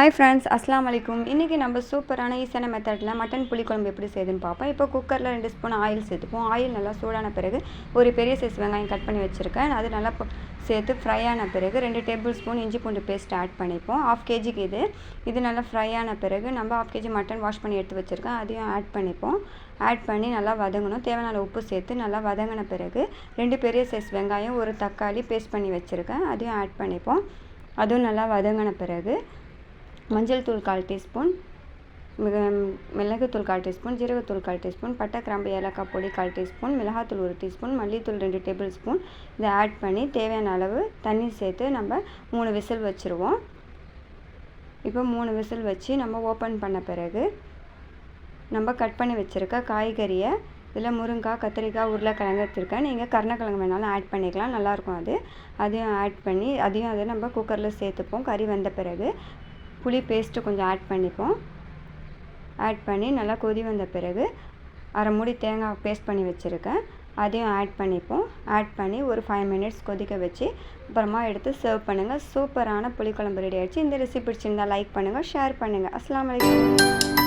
Hi friends அஸ்லாம் வலைக்கும் இன்றைக்கி நம்ம சூப்பரான ஈஸியான மெத்தடில் மட்டன் புளிக்குழம்பு எப்படி செய்யுதுன்னு பார்ப்போம். இப்போ குக்கரில் ரெண்டு ஸ்பூன் ஆயில் சேர்த்துப்போம். ஆயில் நல்லா சூடான பிறகு ஒரு பெரிய சைஸ் வெங்காயம் கட் பண்ணி வச்சுருக்கேன். அது நல்லா சேர்த்து ஃப்ரை ஆன பிறகு ரெண்டு டேபிள் ஸ்பூன் இஞ்சி பூண்டு பேஸ்ட் ஆட் பண்ணிப்போம். ஆஃப் கேஜிக்கு இது. இது நல்லா ஃப்ரை ஆன பிறகு நம்ம ஆஃப் கேஜி மட்டன் வாஷ் பண்ணி எடுத்து வச்சுருக்கேன். அதையும் ஆட் பண்ணிப்போம். ஆட் பண்ணி நல்லா வதங்கணும். தேவையான உப்பு சேர்த்து நல்லா வதங்கின பிறகு ரெண்டு பெரிய சைஸ் வெங்காயம் ஒரு தக்காளி பேஸ்ட் பண்ணி வச்சுருக்கேன். அதையும் ஆட் பண்ணிப்போம். அதுவும் நல்லா வதங்கின பிறகு மஞ்சள் தூள் கால் டீஸ்பூன் மிளகுத்தூள் கால் டீஸ்பூன் ஜீரகத்தூள் கால் டீஸ்பூன் பட்டை கிராம்பு ஏலக்காய் பொடி கால் டீஸ்பூன் மிளகாத்தூள் ஒரு டீஸ்பூன் மல்லித்தூள் ரெண்டு டேபிள் ஸ்பூன். இதை ஆட் பண்ணி தேவையான அளவு தண்ணி சேர்த்து நம்ம மூணு விசில் வச்சுருவோம். இப்போ மூணு விசில் வச்சு நம்ம ஓப்பன் பண்ண பிறகு நம்ம கட் பண்ணி வச்சுருக்க காய்கறியை இதில் முருங்காய் கத்திரிக்காய் உருளைக்கிழங்கு எடுத்துருக்கேன் நீங்கள் கருணக்கிழங்கு வேணாலும் ஆட் பண்ணிக்கலாம் நல்லாயிருக்கும் அது. அதையும் ஆட் பண்ணி அதையும் அதை நம்ம குக்கரில் சேர்த்துப்போம். கறி வந்த பிறகு புளி பேஸ்ட்டு கொஞ்சம் ஆட் பண்ணிப்போம். ஆட் பண்ணி நல்லா கொதி வந்த பிறகு அரை மூடி தேங்காய் பேஸ்ட் பண்ணி வச்சுருக்கேன். அதையும் ஆட் பண்ணிப்போம். ஆட் பண்ணி ஒரு ஃபைவ் மினிட்ஸ் கொதிக்க வச்சு அப்புறமா எடுத்து சர்வ் பண்ணுங்கள் சூப்பரான புளிக்குழம்பு ரெடி ஆகிடுச்சு இந்த ரெசிபி பிடிச்சிருந்தா லைக் பண்ணுங்கள் ஷேர் பண்ணுங்கள் அஸ்லாம் வலைக்கம்